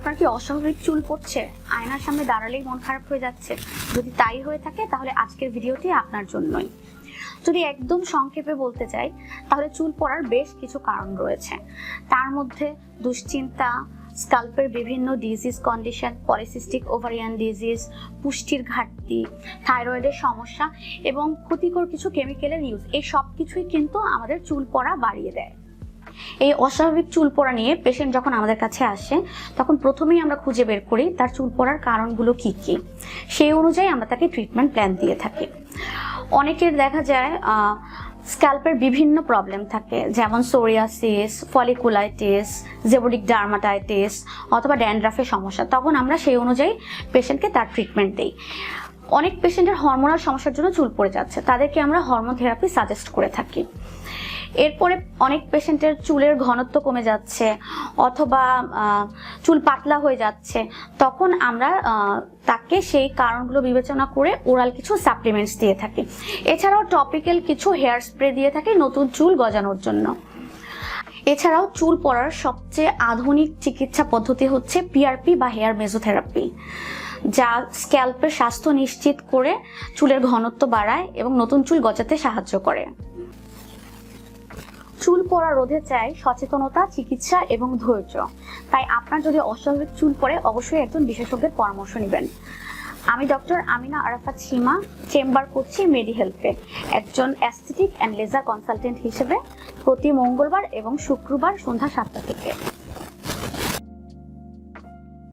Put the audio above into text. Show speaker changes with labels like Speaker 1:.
Speaker 1: আপনার কি অস্বাভাবিক চুল পড়ছে? আয়নার সামনে দাঁড়ালেই মন খারাপ হয়ে যাচ্ছে। যদি তাই হয়ে থাকে, তাহলে আজকের ভিডিওটি আপনার জন্যই। যদি একদম সংক্ষেপে বলতে চাই, তাহলে চুল পড়ার বেশ কিছু কারণ রয়েছে। তার মধ্যে দুশ্চিন্তা, স্কাল্পের বিভিন্ন disease condition polycystic ovarian disease পুষ্টির ঘাটতি থাইরয়েডের সমস্যা এবং ক্ষতিকর কিছু কেমিক্যালের ইউজ এই সব কিছুই কিন্তু আমাদের চুল পড়া বাড়িয়ে দেয়। এই অস্বাভাবিক চুল পড়া নিয়ে পেশেন্ট যখন আমাদের কাছে আসে, তখন প্রথমেই আমরা খুঁজে বের করি তার চুল পড়ার কারণগুলো কি কি। সেই অনুযায়ী আমরা তাকে ট্রিটমেন্ট প্ল্যান দিয়ে থাকি। অনেকের দেখা যায় স্ক্যাল্পের বিভিন্ন প্রবলেম থাকে, যেমন সোরিয়াসিস ফলিকুলাইটিস জেবোডিক ডার্মাটাইটিস অথবা ড্যান্ড্রাফের সমস্যা। তখন আমরা সেই অনুযায়ী পেশেন্টকে তার ট্রিটমেন্ট দিই। অনেক পেশেন্টের হরমোনাল সমস্যার জন্য চুল পড়ে যাচ্ছে। তাদেরকে আমরা হরমোন থেরাপি সাজেস্ট করে থাকি। এরপরে অনেক পেশেন্টের চুলের ঘনত্ব কমে যাচ্ছে, অথবা চুল পাতলা হয়ে যাচ্ছে। তখন আমরা তাকে সেই কারণগুলো বিবেচনা করে ওরাল কিছু সাপ্লিমেন্টস দিয়ে থাকি। এছাড়াও টপিক্যাল কিছু হেয়ার স্প্রে দিয়ে থাকি নতুন চুল গজানোর জন্য। এছাড়াও চুল পড়ার সবচেয়ে আধুনিক চিকিৎসা পদ্ধতি হচ্ছে পিআরপি বা হেয়ার মেজোথেরাপি যা স্ক্যাল্পের স্বাস্থ্য নিশ্চিত করে চুলের ঘনত্ব বাড়ায় এবং নতুন চুল গজাতে সাহায্য করে। চুল পড়া রোধে চাই সচেতনতা, চিকিৎসা এবং ধৈর্য। তাই আপনার যদি অস্বাভাবিক চুল পড়ে, অবশ্যই একজন বিশেষজ্ঞের পরামর্শ নেবেন। আমি ডক্টর আমিনা আরাফাত সীমা, চেম্বার করছি মেডি হেলথে একজন অ্যাস্থেটিক অ্যান্ড লেজার কনসালটেন্ট হিসেবে প্রতি মঙ্গলবার এবং শুক্রবার সন্ধ্যা সাতটা থেকে।